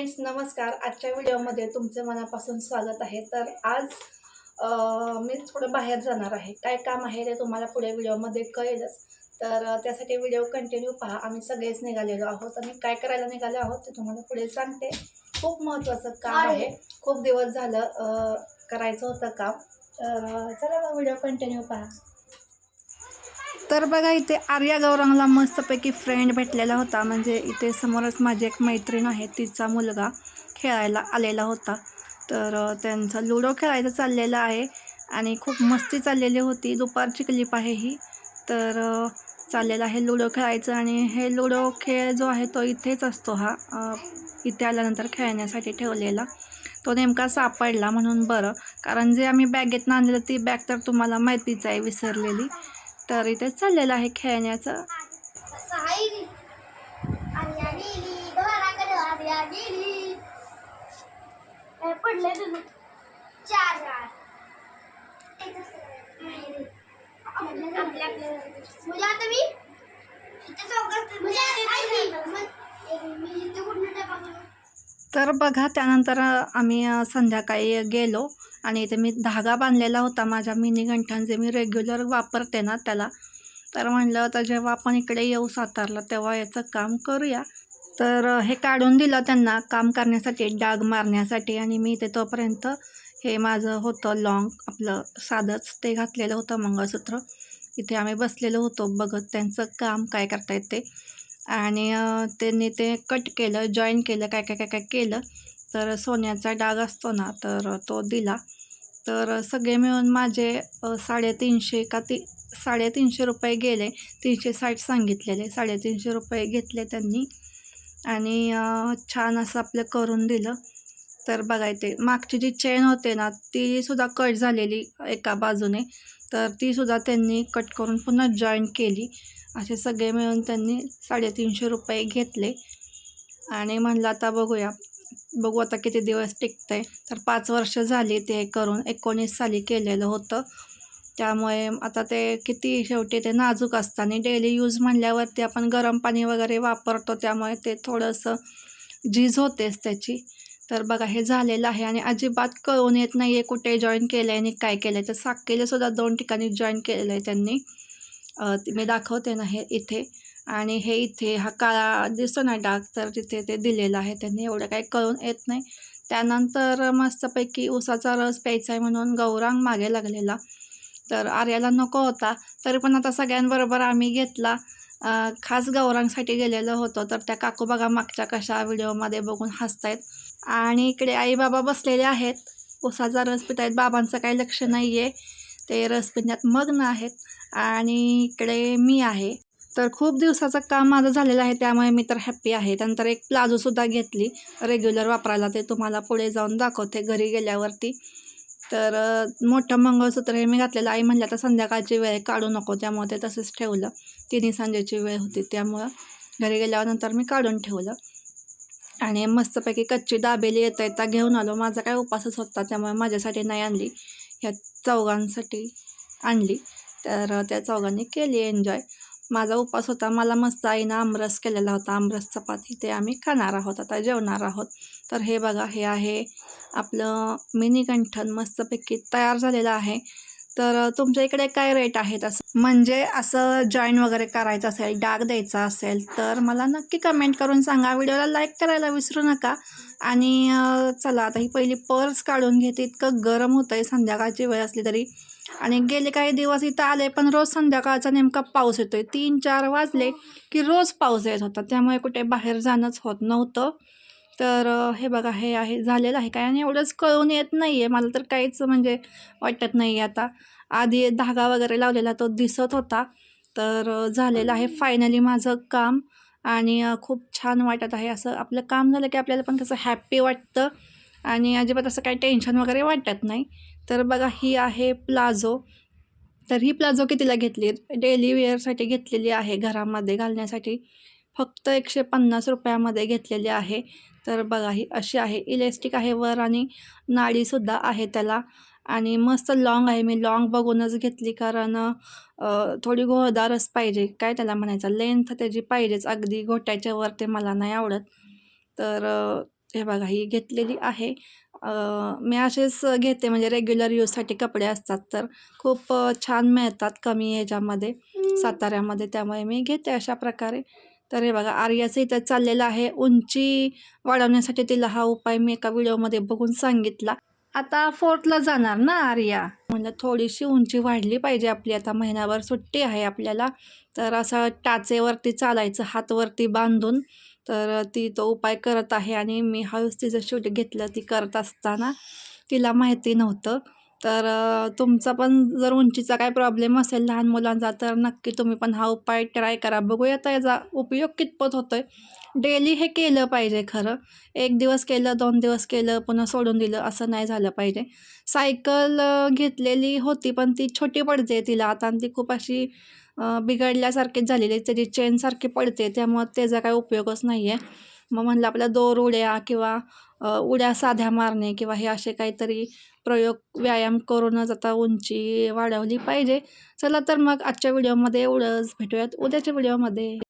Friends नमस्कार. आजच्या व्हिडिओमध्ये तुमचे मनापासून स्वागत आहे. तर आज मी थोडं बाहेर जाणार आहे. काय काम आहे ते तुम्हाला पुढे व्हिडिओमध्ये कळेलच. तर त्यासाठी व्हिडिओ कंटिन्यू पहा. आम्ही सगळेच निघालेलो आहोत. आणि काय करायला निघाले आहोत ते तुम्हाला पुढे सांगते. खूप महत्त्वाचं काम आहे. खूप दिवस झालं करायचं होतं काम. तर चला मग व्हिडिओ कंटिन्यू पहा. तर बघा इथे आर्या गौरांगला मस्तपैकी फ्रेंड भेटलेला होता. म्हणजे इथे समोरच माझी एक मैत्रीण आहे तिचा मुलगा खेळायला आलेला होता. तर त्यांचा लुडो खेळायचं चाललेलं आहे आणि खूप मस्ती चाललेली होती. दुपारची क्लिप आहे ही. तर चाललेला चाललेलं आहे लुडो खेळायचं आणि हे लुडो खेळ जो आहे तो इथेच असतो हा. इथे आल्यानंतर खेळण्यासाठी ठेवलेला. तो नेमका सापडला म्हणून बरं. कारण जे आम्ही बॅगेतनं आणलेलं ती बॅग तर तुम्हाला माहितीच आहे विसरलेली. तर इथे चाललेला आहे खेळण्याचं. तर बघा त्यानंतर आम्ही संध्याकाळी गेलो. आणि इथे मी धागा बांधलेला होता माझ्या मिनी घंटांचे मी रेग्युलर वापरते ना त्याला. तर म्हणलं तर जेव्हा आपण इकडे येऊ सातारला तेव्हा याचं काम करूया. तर हे काढून दिलं त्यांना काम करण्यासाठी डाग मारण्यासाठी आणि मी इथे तोपर्यंत हे माझं होतं लॉंग आपलं साधंच ते घातलेलं होतं मंगळसूत्र. इथे आम्ही बसलेलो होतो बघत त्यांचं काम काय करता येते आणि त्यांनी ते कट केलं जॉईन केलं काय काय काय काय केलं. तर सोन्याचा डाग असतो ना तर तो दिला. तर सगळे मिळून माझे साडेतीनशे का ती साडेतीनशे रुपये गेले. तीनशे साठ सांगितलेले. साडेतीनशे रुपये घेतले त्यांनी. आणि छान असं आपलं करून दिलं. तर बघायचे मागची जी चेन होते ना तीसुद्धा कट झालेली एका बाजूने. तर तीसुद्धा त्यांनी कट करून पुन्हा जॉईन केली. असे सगळे मिळून त्यांनी साडेतीनशे रुपये घेतले. आणि म्हणलं आता बघूया. बघू आता किती दिवस टिकतंय. तर पाच वर्ष झाली ते करून एकोणीस साली केलेलं होतं. त्यामुळे आता ते किती शेवटी ते नाजूक असतं. आणि डेली यूज म्हणल्यावरती आपण गरम पाणी वगैरे वापरतो त्यामुळे ते थोडंसं झीज होतेच त्याची. तर बघा हे झालेलं आहे आणि अजिबात कळून येत नाही आहे कुठे जॉईन केलं आहे आणि काय केलं आहे तर साकेलेसुद्धा दोन ठिकाणी जॉईन केलेलं आहे त्यांनी. मी दाखवते ना हे इथे. आणि हे इथे हा काळा दिसतो ना डाग तर तिथे ते दिलेलं आहे. त्यांनी एवढं काही कळून येत नाही. त्यानंतर मस्तपैकी उसाचा रस प्यायचा आहे म्हणून गौरांग मागे लागलेला. तर आर्याला नको होता. तरी पण आता सगळ्यांबरोबर आम्ही घेतला. खास गौरांगसाठी गेलेलो होतो. तर त्या काकू बघा मागच्या कशा व्हिडिओमध्ये बघून हसतायत. आणि इकडे आई बाबा बसलेले आहेत. उसाचा रस पित आहेत बाबांचं काही लक्ष नाही आहे ते रस पिण्यात मग्न आहेत. आणि इकडे मी आहे. तर खूप दिवसाचं काम माझं झालेलं आहे त्यामुळे मी तर हॅप्पी आहे. त्यानंतर एक प्लाझोसुद्धा घेतली रेग्युलर वापरायला. ते तुम्हाला पुढे जाऊन दाखवते घरी गेल्यावरती. तर मोठं मंगळसूत्र हे मी घातलेलं. आई म्हणलं आता संध्याकाळची वेळ काढू नको. त्यामुळे ते तसंच ठेवलं. तिन्ही सांजेची वेळ होती त्यामुळं घरी गेल्यानंतर मी काढून ठेवलं. आणि मस्तपैकी कच्ची दाबेली येता येता घेऊन आलो. माझा काय उपासच होता त्यामुळे माझ्यासाठी नाही आणली. ह्या चौघांसाठी आणली. तर त्या चौघांनी केली एन्जॉय. माझा उपास होता मला मस्त आईनं आमरस केलेला होता. आमरस चपाती ते आम्ही खाणार आहोत आता जेवणार आहोत. तर हे बघा हे आहे आपलं मिनी कंठन मस्तपैकी तयार झालेलं आहे. तर तुमच्या इकडे काय रेट आहेत असं? म्हणजे असं जॉईन वगैरे करायचं असेल डाग द्यायचा असेल तर मला नक्की कमेंट करून सांगा. व्हिडिओला लाईक करायला विसरू नका. आणि चला आता ही पहिली पर्स काढून घेते. इतकं गरम होतं आहे संध्याकाळची वेळ असली तरी. आणि गेले काही दिवस इथं आले पण रोज संध्याकाळचा नेमका पाऊस येतो आहे तीन चार वाजले की रोज पाऊस येत होता. त्यामुळे कुठे बाहेर जाणंच होत नव्हतं. तर हे बघा हे आहे झालेलं आहे काय? आणि एवढंच कळून येत नाही आहे मला तर काहीच म्हणजे वाटत नाही आहे आता. आधी धागा वगैरे लावलेला तो दिसत होता. तर झालेलं आहे फायनली माझं काम. आणि खूप छान वाटत आहे. असं आपलं काम झालं की आपल्याला पण कसं हॅप्पी वाटतं. आणि अजिबात असं काही टेन्शन वगैरे वाटत नाही. तर बघा ही आहे प्लाझो. तर ही प्लाझो कितीला घेतली? डेली वेअरसाठी घेतलेली आहे घरामध्ये घालण्यासाठी. फक्त एकशे पन्नास रुपयामध्ये घेतलेली आहे. तर बघा ही अशी आहे. इलेस्टिक आहे वर आणि नाडीसुद्धा आहे त्याला. आणि मस्त लॉंग आहे. मी लॉंग बघूनच घेतली कारण थोडी घोळदारच पाहिजे. काय त्याला म्हणायचं? लेंथ त्याची पाहिजेच. अगदी घोट्याच्या वर ते मला नाही आवडत. तर हे बघा ही घेतलेली आहे. मी असेच घेते. म्हणजे रेग्युलर यूजसाठी कपडे असतात तर खूप छान मिळतात कमी ह्याच्यामध्ये साताऱ्यामध्ये. त्यामुळे मी घेते अशा प्रकारे. तर हे बघा आर्याचं इथं चाललेलं आहे. उंची वाढवण्यासाठी तिला हा उपाय मी एका व्हिडिओमध्ये बघून सांगितला. आता फोर्थला जाणार ना आर्या? म्हणजे थोडीशी उंची वाढली पाहिजे आपली. आता महिनाभर सुट्टी आहे आपल्याला. तर असं टाचेवरती चालायचं हातवरती बांधून. तर ती तो उपाय करत आहे आणि मी हळूच तिचं शूट घेतलं. ती करत असताना तिला माहिती नव्हतं. तर तुमचा पण जर उंचीचा काय प्रॉब्लेम असेल लहान मुलांचा तर नक्की तुम्ही पण हा उपाय ट्राय करा. बघूया त्याचा उपयोग कितपत होतो आहे डेली हे केलं पाहिजे खरं. एक दिवस केलं दोन दिवस केलं पुन्हा सोडून दिलं असं नाही झालं पाहिजे. सायकल घेतलेली होती पण ती छोटी पडते तिला. आता आणि ती खूप अशी बिघडल्यासारखीच झालेली आहे. त्याची चेनसारखी पडते त्यामुळं त्याचा काही उपयोगच नाही आहे मग म्हणलं आपल्या दोर उड्या किंवा उड्या साध्या मारणे किंवा हे असे काहीतरी प्रयोग व्यायाम करूनच आता उंची वाढवली पाहिजे. चला तर मग आजच्या व्हिडिओमध्ये एवढंच. भेटूयात उद्याच्या व्हिडिओमध्ये.